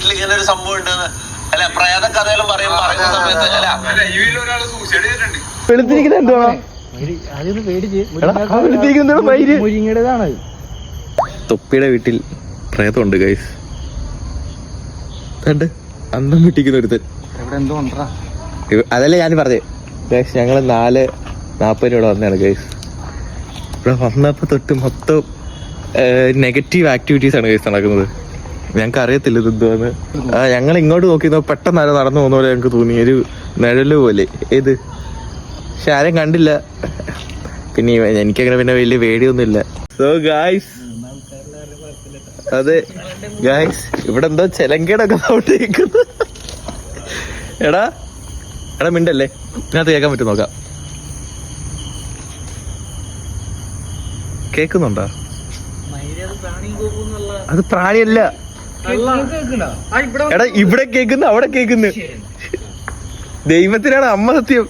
വീട്ടിൽ ഇങ്ങനെ ഒരു സംഭവം ഉണ്ടെന്ന്. അല്ല പ്രേത കഥയെല്ലാം പറയും പറയുന്ന സമയത്ത് അല്ല. വെളുത്തിരിക്കുന്ന എന്തുവാ? തൊപ്പിയുടെ വീട്ടിൽ പ്രേതമുണ്ട് ഗൈസ് കണ്ട് അന്തം വിട്ടിക്കുന്ന ഒരുത്തൻ. ഇവിടെ അതല്ലേ ഞാൻ പറഞ്ഞേ. ഗൈസ് ഞങ്ങൾ നാല് നാൽപ്പത് രൂപ വന്നതാണ് ഗൈസ് ഇവിടെ വന്നപ്പോ തൊട്ട് മൊത്തം നെഗറ്റീവ് ആക്ടിവിറ്റീസ് ആണ് ഗൈസ് നടക്കുന്നത്. ഞങ്ങൾക്ക് അറിയത്തില്ല ഇത് എന്തുവാന്ന് ആ, ഞങ്ങൾ ഇങ്ങോട്ട് നോക്കി പെട്ടെന്ന് ആരോ നടന്നു പോകുന്ന പോലെ ഞങ്ങൾക്ക് തോന്നി. ഒരു നിഴൽ പോലെ. ഏത്? പക്ഷെ ആരും കണ്ടില്ല. പിന്നെ എനിക്ക് എനിക്കങ്ങനെ പിന്നെ വലിയ പേടിയൊന്നുമില്ല. സോ ഗായ്സ് അതെ. ഗായ്സ് ഇവിടെ എന്തോ ചെലങ്കേടൊക്കെ സൗണ്ട് കേൾക്കുന്നു എടാ എടാ മിണ്ടല്ലേ? ഇതിനകത്ത് കേൾക്കാൻ പറ്റും നോക്കാം. കേക്കുന്നുണ്ടോ അത് പ്രാണിയല്ല. എടാ ഇവിടെ കേക്കുന്നു അവിടെ കേക്കുന്നു ദൈവത്തിനാണ് അമ്മ സത്യം.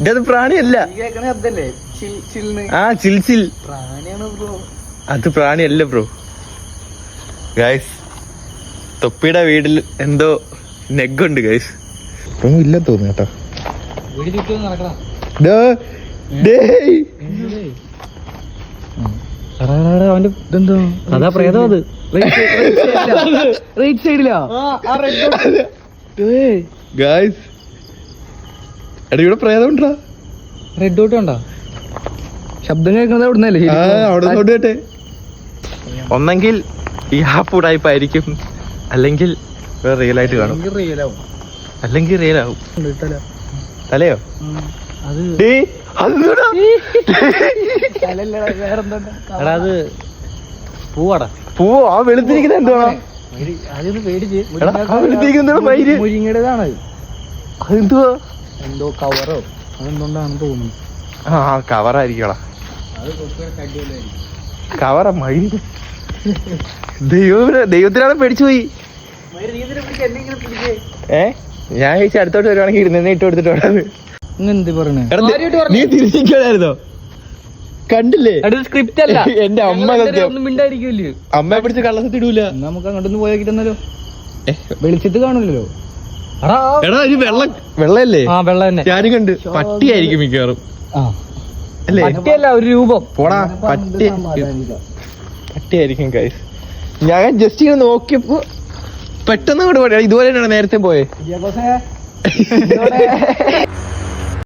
ഇതത് പ്രാണിയല്ല. ആ ചിൽ ചിൽ. ബ്രോ? അത് പ്രാണിയല്ല ബ്രോ. ഗൈസ് തൊപ്പിയുടെ വീട്ടിൽ എന്തോ നെഗുണ്ട് ഗൈസ് ഇല്ല തോന്നുന്നു കേട്ടോ. അതാ പ്രേതം അത്. റൈറ്റ് സൈഡിലാ ഗൈസ് എടാ ഇവിടെ പ്രേതം ഉണ്ടോ റെഡ് ഡോട്ട് ഉണ്ടോ? ശബ്ദം കേൾക്കുന്നത് അവിടുന്നല്ലേ? ആ അവിടെ ഒന്നെങ്കിൽ ഈ ഹാഫ് ഉടായ്പായിരിക്കും അല്ലെങ്കിൽ റിയൽ ആയിട്ട് കാണും. റിയലാവും അല്ലെങ്കിൽ റിയൽ ആവും. തലയോ? എടാ അത് പൂവാടാ. പൂവോ? ആ വെളുത്തിരിക്കുന്ന എന്തുവാ? ആദ്യം പേടിച്ച് എടാ, ആ വെളുത്തിരിക്കുന്ന മയിൽ. മുരിങ്ങയുടേതാണ്. അതെന്തുവാ? എന്തോ കവറോ അതെന്തുകൊണ്ടാണെന്ന് തോന്നുന്നു. ആ കവറായിരിക്കടാ കവറ ദൈവം ദൈവത്തിനാണ് പേടിച്ചു പോയി. ഏ? ഞാൻ ചേച്ചി അടുത്തോട്ട് വരുവാണെങ്കിൽ ഇരുന്ന് ഇട്ട് കൊടുത്തിട്ട് വേണം എന്ത് പറയണേ? നീ തിരിച്ചിരിക്കണായിരുന്നോ കണ്ടില്ലേ? സ്ക്രിപ്റ്റ് അല്ല. എന്റെ അമ്മ ഒന്നും അമ്മയെ പിടിച്ച് കള്ളസത്തി ഇടൂല. നമുക്ക് അങ്ങോട്ടൊന്ന് പോയാക്കിട്ടെന്നല്ലോ ഏ, വെളിച്ചത്ത് കാണില്ലല്ലോ എടാ ഒരു വെള്ളം വെള്ളല്ലേ ആ വെള്ളം തന്നെ. ഞാനും കണ്ട്. പട്ടിയായിരിക്കും മിക്കവാറും. ആ. അല്ലേ? പട്ടിയല്ല ഒരു രൂപം. പോടാ പട്ടി പട്ടിയായിരിക്കും ഗൈസ് ഞാൻ ജസ്റ്റ് ഇങ്ങനെ നോക്കിയപ്പോ പെട്ടെന്ന് അങ്ങോട്ട് പോയി. ഇതുപോലെ തന്നെയാണ് നേരത്തെ പോയെ.